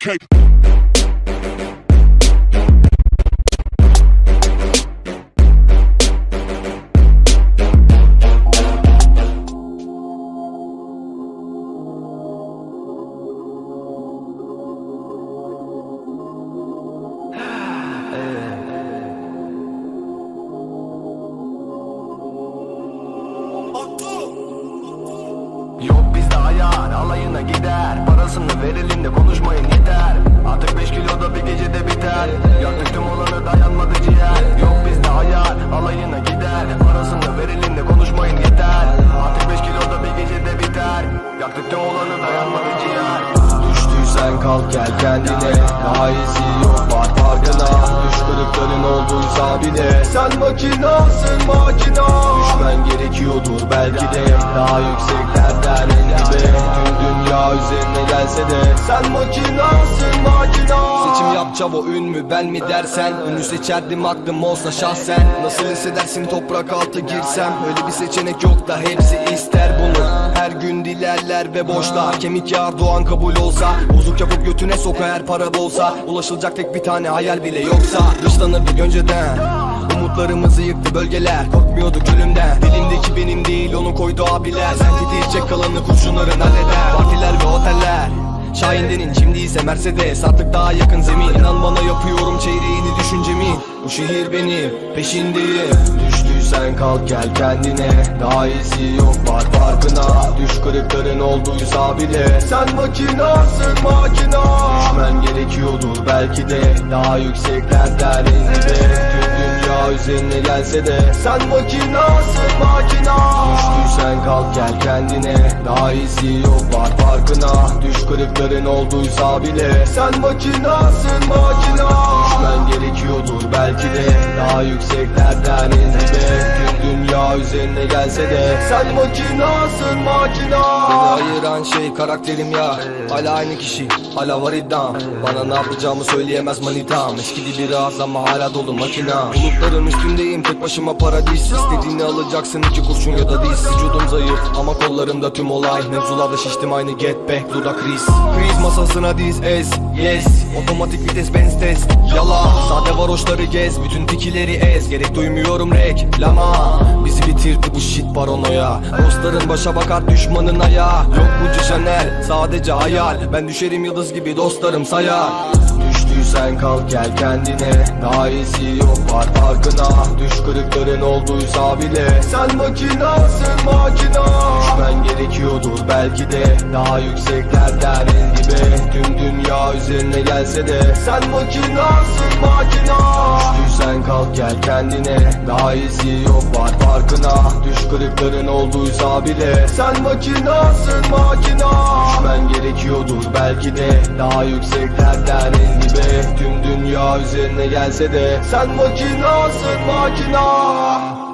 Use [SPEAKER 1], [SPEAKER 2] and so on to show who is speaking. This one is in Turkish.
[SPEAKER 1] cape. Alayına gider. Parasını verelim de konuşmayın yeter Artık 5 kiloda bir gecede biter. Yaktık tüm olanı dayanmadı ciğer. Yok bizde ayar alayına gider. Parasını verelim de konuşmayın yeter Artık 5 kiloda bir gecede biter. Yaktık tüm olanı dayanmadı ciğer. Düştüysen kalk gel kendine. Daha iyisi yok var farkına. Düş kırıkların olduysa bile Sen makinasın makina. Düşmen gelse de. Sen makinasın makina. Seçim yap çabo ün mü ben mi dersen. Ünlü seçerdim aklım olsa şahsen. Nasıl hissedersin toprak altı girsem. Öyle bir seçenek yok da hepsi ister bunu. Her gün dilerler ve boşlar Kemik yağar doğan kabul olsa. Bozuk yapıp götüne soka her para bolsa. Ulaşılacak tek bir tane hayal bile yoksa. Dışlanırdık önceden. Umutlarımızı yıktı bölgeler. Korkmuyorduk ölümden. Dilimdeki benim değil onu koydu abiler. Sen tetiğecek kalanı kurşunların halleder. Partiler ve oteller Şahindenin şimdi ise Mercedes Artık daha yakın zemin. İnan bana yapıyorum çeyreğini düşüncemi. Bu şehir benim peşindeyim. Düştüysen kalk gel kendine. Daha iyisi yok var farkına. Düş kırıkların olduysa bile. Sen makinasın makina. Düşmen gerekiyordur belki de. Daha yükseklerden en dibe Üzerine gelse de. Sen makinasın makina. Düştüysen kalk gel kendine. Daha iyisi yok var farkına. Düş kırıkların olduysa bile. Sen makinasın makina. Düşmen gerekiyordur belki de. Daha yükseklerden en dibe Tüm dünya üzerine gelse de. Sen makinasın makina Ayıran şey karakterim ya. Hala aynı kişi hala var iddiam. Bana ne yapacağımı söyleyemez manitam. Eskidi biraz ama hala dolu makina Bulutların üstündeyim tek başıma paradis İstediğini alacaksın iki kurşun ya da diz. Vücudum zayıf ama kollarımda tüm olay. Mevzularda şiştim aynı get back dudak kriz Kriz masasına diz ez yes. Otomatik vites benz test. Yala sade varoşları gez. Bütün tikileri ez. Gerek duymuyorum reklama Bizi bitirdi bu shit paranoya. Dostların başa bakar düşmanın ayağı. Yok bu Chanel sadece hayal. Ben düşerim yıldız gibi dostlarım sayar. Düştüysen kalk gel kendine. Daha iyisi yok var farkına. Düş kırıkların olduysa bile. Sen makinasın makina. Düşmen gerekiyordur belki de. Daha yükseklerden en dibe Tüm dünya üzerine gelse de. Sen makinasın makina. Düştüysen kalk gel kendine. Daha iyisi yok var farkına Düş kırıkların olduysa bile. Sen makinasın makina. Düşmen gerekiyordur belki de. Daha yükseklerden en dibe. Tüm dünya üzerine gelse de. Sen makinasın makina